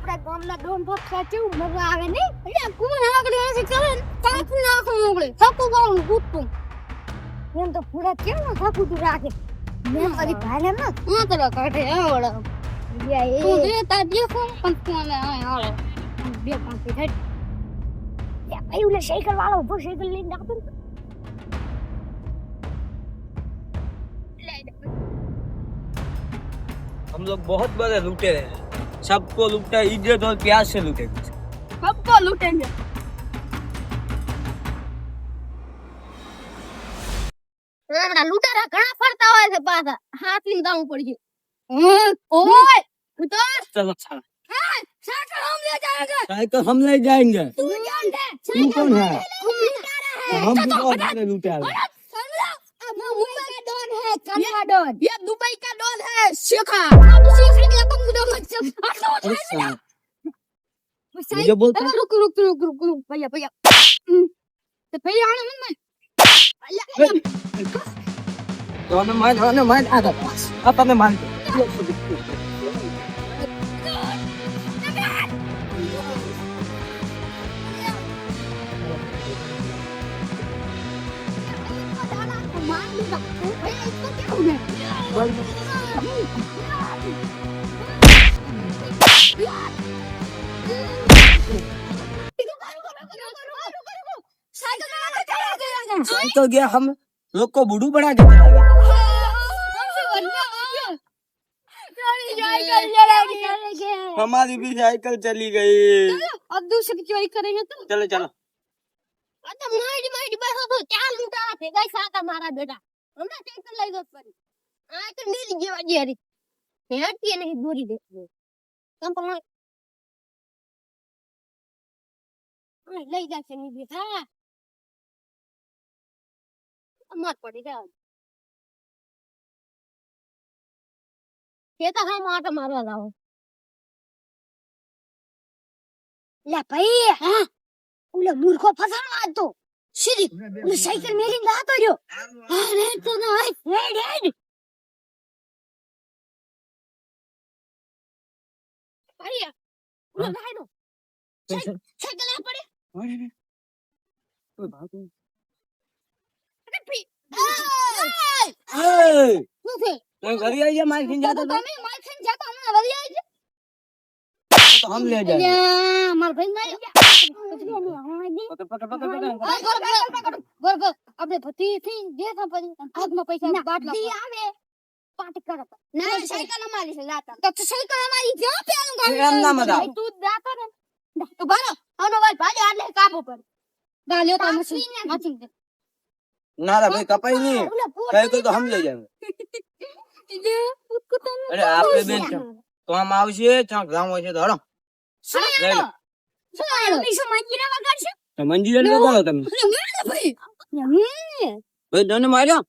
આપણા ગામના ડોન ભોગ સાચું મજા આવે નહીં એટલે કુમન આગળ આસે કરે ને પાંચ નાખો મોકલે થાકું ગાઉં કૂદતું એમ તો પૂરા કેમ ના થાકું તું રાખે મેં કરી ભાલે ના હું તો કાઢે આવડે યા એ તું દે તા દેખો પણ તું અમે આ આવડે બે પાંચ હેડ યા ભાઈ ઓલે સાયકલ વાળો ઉભો સાયકલ લઈને આપો ને हम लोग बहुत बड़े लूटे हैं सबको लूटा इज्जत और प्यार से लूटेंगे सबको लूटेंगे આપણા લૂંટારા ઘણા ફરતા હોય છે પાછા હાથ લઈને દાવું પડશે ઓય ઉતર चलो चलो સાકર હમ લે જાયેંગે साइकिल हम ले जाएंगे तू जान दे तू कौन है हम लूटारा है हम भी बहुत बड़े लूटे हैं समझो अब मुंबई का डॉन है कनवा डॉन ये दुबई का डॉन है शेखा अब शेखा के तुम मुझे मत બીજો બોલ તમે રૂક રૂક રૂક રૂક રૂક ભૈયા ભૈયા તે ભૈયા આને મને તો અમે માન અમે માન આ તો આ તમે માન Thank you. साइकिल गया हम लोग को बूढ़ू बना के गया हमारी भी साइकिल चली गई। अब दूसरी चोरी करेंगे तो चलो चलो। अच्छा मारी मारी बैठो तो क्या लूटा थे गई साका मारा बेटा हमने साइकिल पर आ तो नीली जेवा जेरी हेटी नहीं दूरी दे કેમ તમને લઈ જશે નીચે હા મત પડી જાય તે તો હા માટે મારવા લાવો લે ભાઈ હા ઓલો મૂર્ખો ફસાણો આવતો સીધી સાયકલ મેરીને દાતો રહ્યો હા રે તો ના હેડ હેડ Ulan ver haydi. પૈસા બાટલા આવે પાટ કરતો ના સાયકલ અમારી છે દાતા તો સાયકલ અમારી જો પેલું ગાડી. એમ ના મજા તું દાતા ને ઉભારો આનો વાલ ભાડે આલે કાપો પર ગાલ્યો તો મસી મચી દે ના રે ભાઈ કપાઈ નહીં. સાયકલ તો સમજાઈ જાય. અરે આપણે બેન તો આમ આવશે ચાક જાવ છે ધરો શું મંજીરા વગર છે તો મંજીરા ને બોલો તમે. ભાઈ. ભાઈ દોને માર્યો.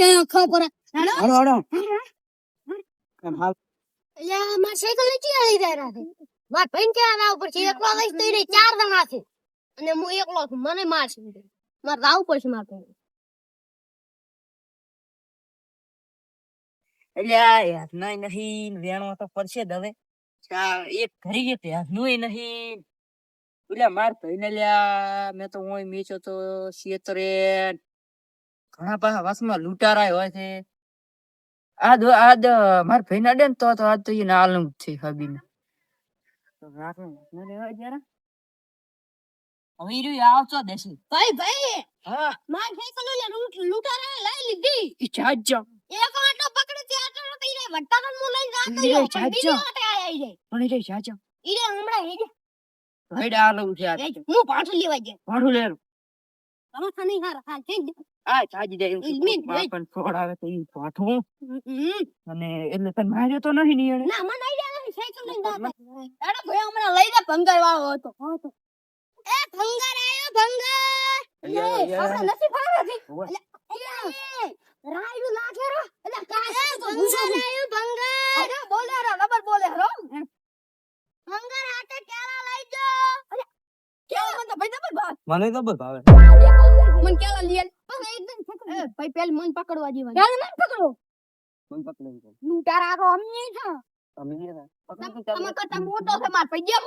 હેડો ખબર હેડો. હાલ? માર સાયકલ ભાઈ ક્યાં રાવ ઉપર છે. એકલો લઈશ તો ચાર જણા છે. અને હું એકલો છું. મને મારશે મારે રાવ પડશે માર એટલે આ યાદનાય નહીં વેણો તો પડશે હવે. એક ઘરી ગયો નહીં એટલે માર ભાઈને લ્યા મેં તો હું મેચો તો ઘણા પાછા વાસમાં લૂંટારાય હોય છે. આજ આજ માર ભાઈને અડે ને તો તો આજ તો એ નાલું છે રાખો ને લેવા જરા. હવે ઈ આવતો દેશે ભાઈ ભાઈ હા માર સાયકલ ઓલા લૂંટ લૂંટારા લઈ લીધી ઈ જાજો એક આટો પકડે તે આટો તો ઈને વટ્ટાનો મુ લઈ જાતો ઈ રે રહ્યો પણ બીજી જાજો. આટે આયા પણ ઈ જાજો ઈ રે હમણાં ઈ રે ભાઈ આલું છે આ ઈ રે. હું પાછું લેવા જાય ભાડું લેરું તમે ખાની હાર હાલ થઈ આ જાજી દે ઈ મીન ભાઈ. પણ છોડાવે તો ઈ પાઠું અને એટલે તને માર્યો તો નહીં ની ના મને આઈ જાય સાયકલ લઈને જાતા અરે ભાઈ હમણાં લઈ જા ભંગાર વાળો હતો એ ભંગાર આયો ભંગાર. આપણે નથી ઓવે. રાયડું નાખે રો એટલે અરે બોલે રો નબર બોલે રો. ભંગાર હાથે કેળા લઈ જો કેળા મને તો ભાઈ નબર ભાવ. મને તો બસ ભાવે. મને કેળા લીયલ પણ એકદમ ભાઈ પેલ મન પકડવા જીવન. યાર મન પકડો મન પકડો. લૂંટારા રો અમને છે તમે છે? તમે કરતા મોટો છે માર ભાઈ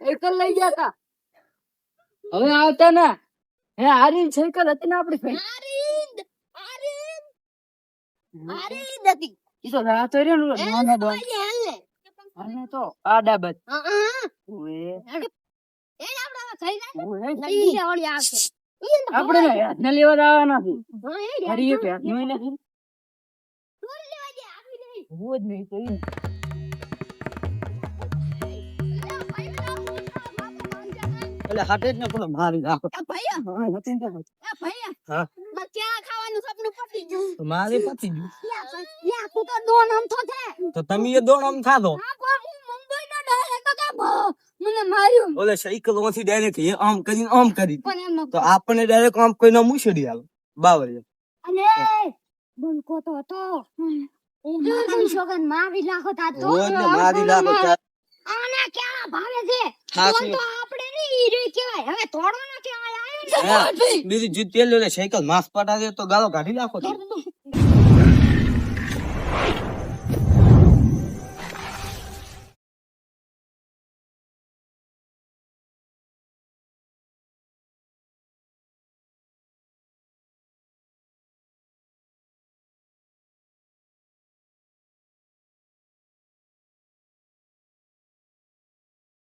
એક લઈ ગયા તા. હવે આવતા ના. હે હારી સાયકલ હતી ને આપડી ભાઈ ઈ તો રાતો રહ્યો ને નાના ડોન અને તો આ ડાબત ઓએ ઓએ આપણે ને હાથને લેવા આવવાના નથી હરી એક હાથનું નથી? હું જ નહીં એટલે હાટે જ ને પણ મારી નાખો ભૈયા? હા, ને. ક્યાં ખાવાનું સપનું પતી ગયું? મારે પતી ગયું. યા તું તો દોન આમ તો છે. તો તમે એ દોડ આમ થાતો હું મુંબઈનો ડર હતો કે મને માર્યું. ઓલે સાયકલમાંથી ડાયરેક્ટ એ આમ કરીને આમ કરી તો આપણને ડાયરેક્ટ આમ કોઈને મૂછડી આલો. બાવરી અને બનકો તો હતો. મારી છોકરાને મારી નાખો તો મારી ત્યાં. આને ક્યાં ભાવે છે? રહ્યું કહેવાય હવે તોડવાનો કહેવાય આયો ને બીજું જીત તેલ લે સાયકલ માસ પટાડે તો ગાળો કાઢી નાખો.